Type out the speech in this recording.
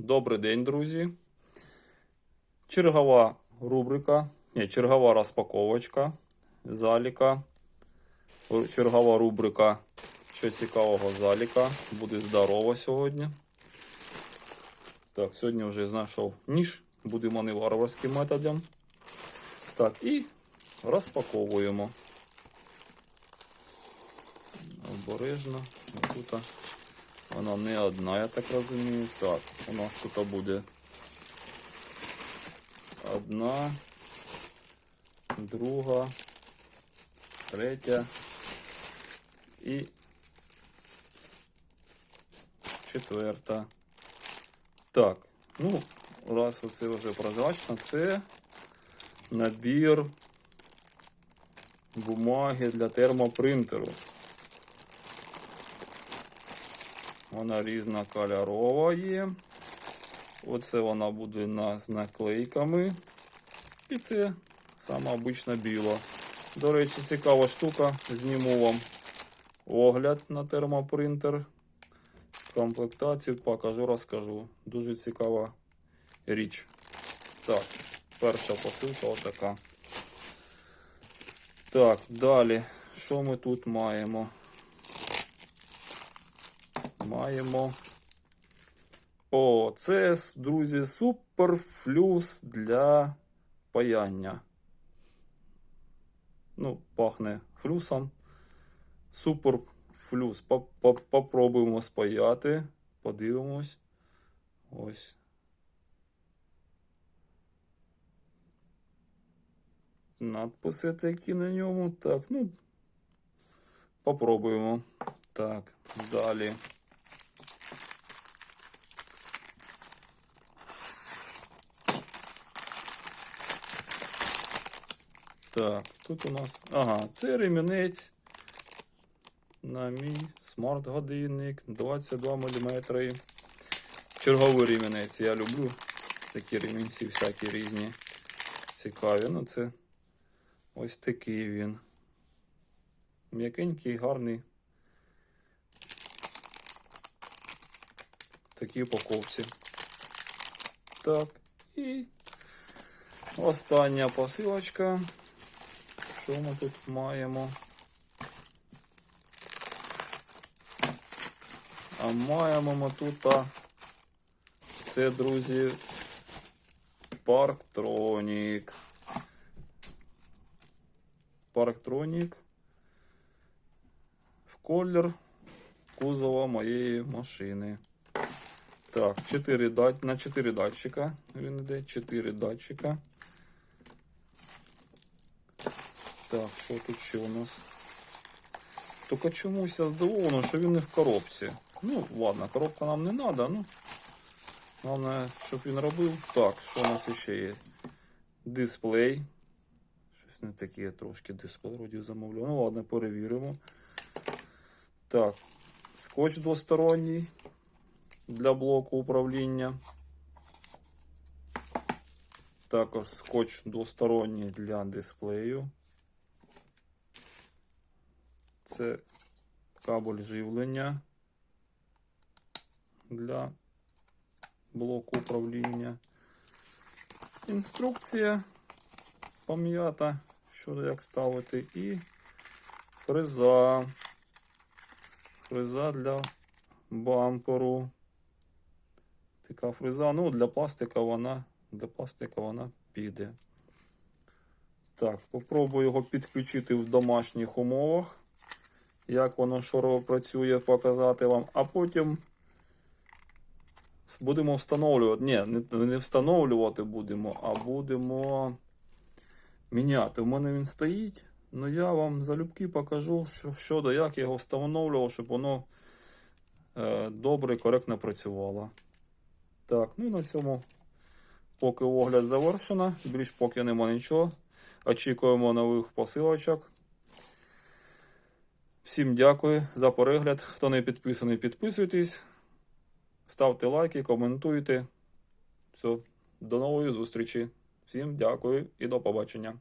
Добрий день, друзі. Чергова рубрика, ні, чергова розпаковочка заліка. Чергова рубрика Що цікавого заліка. Буде здорово сьогодні. Так, сьогодні вже знайшов ніж. Будемо не варварським методом. Так, і розпаковуємо. Обережно. Тут вона не одна, я так розумію. Так, у нас тут буде одна, друга, третя і четверта. Так, ну, раз все вже прозрачно, це набір бумаги для термопринтеру. Вона різнокольорова є. Оце вона буде з наклейками. І це сама обична біла. До речі, цікава штука. Зніму вам огляд на термопринтер. Комплектацію покажу, розкажу. Дуже цікава річ. Так, перша посилка отака. Так, далі. Що ми тут маємо? Маємо. О, це, друзі, суперфлюс для паяння. Ну, пахне флюсом. Суперфлюс. Попробуємо спаяти. Подивимось. Ось. Надписи такі на ньому. Так, ну. Попробуємо. Так, далі. Так, тут у нас. Ага, це ремінець на мій смарт-годинник 22 мм. Черговий ремінець. Я люблю такі ремінці всякі різні. Цікаві. Ну, це ось такий він. М'якенький, гарний. Такі упаковці. Так, і остання посилочка. Що ми тут маємо? А маємо ми тут, це, друзі, Парктронік. Парктронік в колір кузова моєї машини. Так, 4 дат... на 4 датчика він йде, 4 датчика. Так, що тут ще у нас? Тільки чомусь я здивовано, що він не в коробці. Ну, ладно, коробка нам не треба, ну. Головне, щоб він робив. Так, що у нас ще є? Дисплей. Щось не таке трошки дисплей вроді замовляв. Ну ладно, перевіримо. Так, скотч двосторонній для блоку управління. Також скотч двосторонній для дисплею. Це кабель живлення для блоку управління. Інструкція пам'ята, що як ставити, і фреза. Фреза для бамперу. Така фреза. Ну, для пластика вона, для пластика вона піде. Так, попробую його підключити в домашніх умовах. Як воно шорово працює, показати вам. А потім будемо встановлювати. Ні, не, встановлювати будемо, а будемо міняти. У мене він стоїть. Ну я вам залюбки покажу, що, що до як я його встановлював, щоб воно е, добре і коректно працювало. Так, ну на цьому поки огляд завершено. Більш поки нема нічого. Очікуємо нових посилочок. Всім дякую за перегляд. Хто не підписаний, підписуйтесь. Ставте лайки, коментуйте. Все, до нової зустрічі. Всім дякую і до побачення.